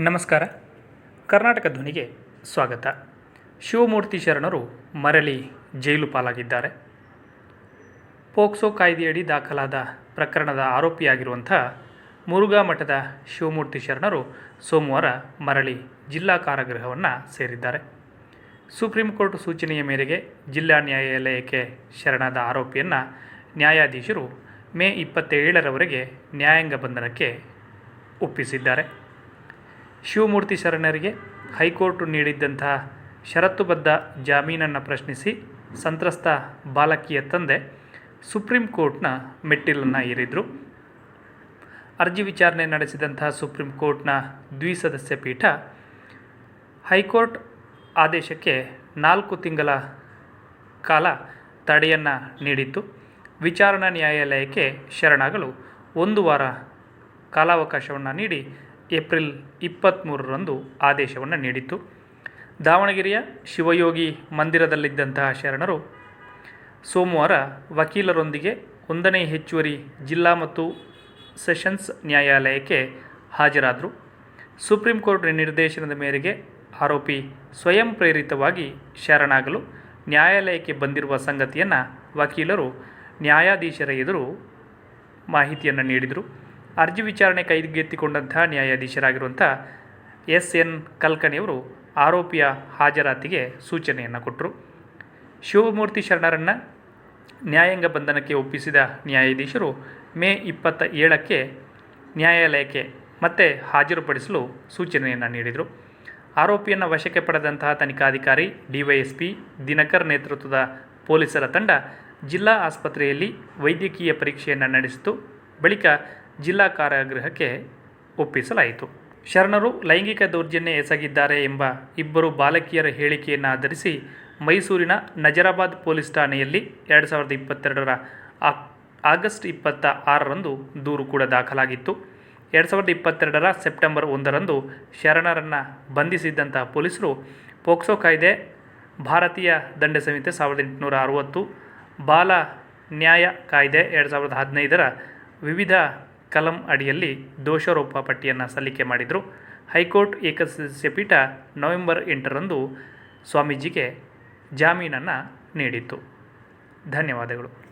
ನಮಸ್ಕಾರ. ಕರ್ನಾಟಕ ಧ್ವನಿಗೆ ಸ್ವಾಗತ. ಶಿವಮೂರ್ತಿ ಶರಣರು ಮರಳಿ ಜೈಲು ಪಾಲಾಗಿದ್ದಾರೆ. ಪೋಕ್ಸೋ ಕಾಯ್ದೆಯಡಿ ದಾಖಲಾದ ಪ್ರಕರಣದ ಆರೋಪಿಯಾಗಿರುವಂಥ ಮುರುಘಾ ಮಠದ ಶಿವಮೂರ್ತಿ ಶರಣರು ಸೋಮವಾರ ಮರಳಿ ಜಿಲ್ಲಾ ಕಾರಾಗೃಹವನ್ನು ಸೇರಿದ್ದಾರೆ. ಸುಪ್ರೀಂ ಕೋರ್ಟ್ ಸೂಚನೆಯ ಮೇರೆಗೆ ಜಿಲ್ಲಾ ನ್ಯಾಯಾಲಯಕ್ಕೆ ಶರಣಾದ ಆರೋಪಿಯನ್ನು ನ್ಯಾಯಾಧೀಶರು ಮೇ ಇಪ್ಪತ್ತೇಳರವರೆಗೆ ನ್ಯಾಯಾಂಗ ಬಂಧನಕ್ಕೆ ಒಪ್ಪಿಸಿದ್ದಾರೆ. ಶಿವಮೂರ್ತಿ ಶರಣರಿಗೆ ಹೈಕೋರ್ಟ್ ನೀಡಿದ್ದಂತಹ ಷರತ್ತುಬದ್ಧ ಜಾಮೀನನ್ನು ಪ್ರಶ್ನಿಸಿ ಸಂತ್ರಸ್ತ ಬಾಲಕಿಯ ತಂದೆ ಸುಪ್ರೀಂ ಕೋರ್ಟ್ನ ಮೆಟ್ಟಿಲನ್ನು ಏರಿದ್ರು. ಅರ್ಜಿ ವಿಚಾರಣೆ ನಡೆಸಿದಂತಹ ಸುಪ್ರೀಂ ಕೋರ್ಟ್ನ ದ್ವಿಸದಸ್ಯ ಪೀಠ ಹೈಕೋರ್ಟ್ ಆದೇಶಕ್ಕೆ ನಾಲ್ಕು ತಿಂಗಳ ಕಾಲ ತಡೆಯನ್ನು ನೀಡಿತ್ತು. ವಿಚಾರಣಾ ನ್ಯಾಯಾಲಯಕ್ಕೆ ಶರಣಾಗಲು ಒಂದು ವಾರ ಕಾಲಾವಕಾಶವನ್ನು ನೀಡಿ ಏಪ್ರಿಲ್ ಇಪ್ಪತ್ತ್ಮೂರರಂದು ಆದೇಶವನ್ನು ನೀಡಿತ್ತು. ದಾವಣಗೆರೆಯ ಶಿವಯೋಗಿ ಮಂದಿರದಲ್ಲಿದ್ದಂತಹ ಶರಣರು ಸೋಮವಾರ ವಕೀಲರೊಂದಿಗೆ ಒಂದನೇ ಹೆಚ್ಚುವರಿ ಜಿಲ್ಲಾ ಮತ್ತು ಸೆಷನ್ಸ್ ನ್ಯಾಯಾಲಯಕ್ಕೆ ಹಾಜರಾದರು. ಸುಪ್ರೀಂ ಕೋರ್ಟ್ ನಿರ್ದೇಶನದ ಮೇರೆಗೆ ಆರೋಪಿ ಸ್ವಯಂ ಪ್ರೇರಿತವಾಗಿ ಶರಣಾಗಲು ನ್ಯಾಯಾಲಯಕ್ಕೆ ಬಂದಿರುವ ಸಂಗತಿಯನ್ನು ವಕೀಲರು ನ್ಯಾಯಾಧೀಶರ ಎದುರು ಮಾಹಿತಿಯನ್ನು ನೀಡಿದರು. ಅರ್ಜಿ ವಿಚಾರಣೆ ಕೈಗೆತ್ತಿಕೊಂಡಂತಹ ನ್ಯಾಯಾಧೀಶರಾಗಿರುವಂಥ ಎಸ್ ಎನ್ ಕಲ್ಕಣಿಯವರು ಆರೋಪಿಯ ಹಾಜರಾತಿಗೆ ಸೂಚನೆಯನ್ನು ಕೊಟ್ಟರು. ಶಿವಮೂರ್ತಿ ಶರಣರನ್ನು ನ್ಯಾಯಾಂಗ ಬಂಧನಕ್ಕೆ ಒಪ್ಪಿಸಿದ ನ್ಯಾಯಾಧೀಶರು ಮೇ ಇಪ್ಪತ್ತ ಏಳಕ್ಕೆ ನ್ಯಾಯಾಲಯಕ್ಕೆ ಮತ್ತೆ ಹಾಜರುಪಡಿಸಲು ಸೂಚನೆಯನ್ನು ನೀಡಿದರು. ಆರೋಪಿಯನ್ನು ವಶಕ್ಕೆ ಪಡೆದಂತಹ ತನಿಖಾಧಿಕಾರಿ ಡಿವೈಎಸ್ಪಿ ದಿನಕರ್ ನೇತೃತ್ವದ ಪೊಲೀಸರ ತಂಡ ಜಿಲ್ಲಾ ಆಸ್ಪತ್ರೆಯಲ್ಲಿ ವೈದ್ಯಕೀಯ ಪರೀಕ್ಷೆಯನ್ನು ನಡೆಸಿತು. ಬಳಿಕ ಜಿಲ್ಲಾ ಕಾರಾಗೃಹಕ್ಕೆ ಒಪ್ಪಿಸಲಾಯಿತು. ಶರಣರು ಲೈಂಗಿಕ ದೌರ್ಜನ್ಯ ಎಸಗಿದ್ದಾರೆ ಎಂಬ ಇಬ್ಬರು ಬಾಲಕಿಯರ ಹೇಳಿಕೆಯನ್ನು ಆಧರಿಸಿ ಮೈಸೂರಿನ ನಜರಾಬಾದ್ ಪೊಲೀಸ್ ಠಾಣೆಯಲ್ಲಿ ಎರಡು ಸಾವಿರದ ಇಪ್ಪತ್ತೆರಡರ ಆಗಸ್ಟ್ ಇಪ್ಪತ್ತ ಆರರಂದು ದೂರು ಕೂಡ ದಾಖಲಾಗಿತ್ತು. ಎರಡು ಸಾವಿರದ ಇಪ್ಪತ್ತೆರಡರ ಸೆಪ್ಟೆಂಬರ್ ಒಂದರಂದು ಶರಣರನ್ನು ಬಂಧಿಸಿದ್ದಂತಹ ಪೊಲೀಸರು ಪೋಕ್ಸೋ ಕಾಯ್ದೆ, ಭಾರತೀಯ ದಂಡ ಸಂಹಿತೆ ಸಾವಿರದ ಎಂಟುನೂರ ಅರುವತ್ತು, ಬಾಲ ನ್ಯಾಯ ಕಾಯ್ದೆ ಎರಡು ಸಾವಿರದ ಹದಿನೈದರ ವಿವಿಧ ಕಲಂ ಅಡಿಯಲ್ಲಿ ದೋಷಾರೋಪ ಪಟ್ಟಿಯನ್ನು ಸಲ್ಲಿಕೆ ಮಾಡಿದರು. ಹೈಕೋರ್ಟ್ ಏಕಸದಸ್ಯ ಪೀಠ ನವೆಂಬರ್ ಎಂಟರಂದು ಸ್ವಾಮೀಜಿಗೆ ಜಾಮೀನನ್ನು ನೀಡಿತ್ತು. ಧನ್ಯವಾದಗಳು.